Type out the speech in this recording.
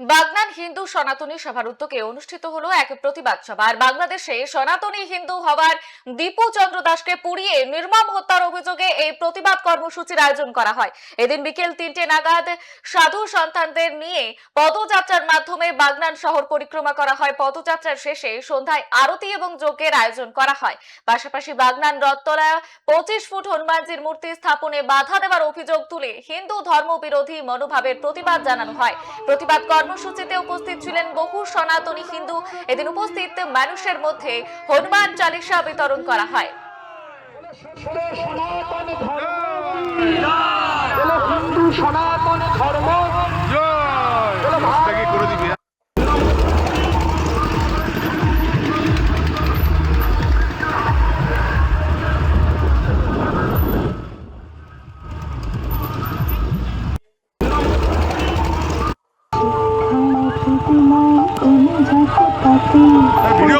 বাগনান হিন্দু সনাতনী সভার উদ্যোগে অনুষ্ঠিত হলো এক প্রতিবাদ সভা। আর বাংলাদেশে সনাতনী হিন্দু হওয়ার দীপু চন্দ্র দাসকে পুড়িয়ে নির্মম হত্যার অভিযোগে এই প্রতিবাদ কর্মসূচির আয়োজন করা হয়। এদিন বিকেল তিনটে নাগাদ সাধু সন্তানদের নিয়ে পদযাত্রার মাধ্যমে বাগনান শহর পরিক্রমা করা হয়। পদযাত্রার শেষে সন্ধ্যায় আরতি এবং যজ্ঞের আয়োজন করা হয়। পাশাপাশি বাগনান রথতলা পঁচিশ ফুট হনুমানজির মূর্তি স্থাপনে বাধা দেওয়ার অভিযোগ তুলে হিন্দু ধর্ম বিরোধী মনোভাবের প্রতিবাদ জানানো হয়। প্রতিবাদ কর্মসূচিতে উপস্থিত ছিলেন বহু সনাতনী হিন্দু। এদিন উপস্থিত মানুষের মধ্যে হনুমান চালিসা বিতরণ করা হয়। সনাতন ধর্ম 嗯，来，比。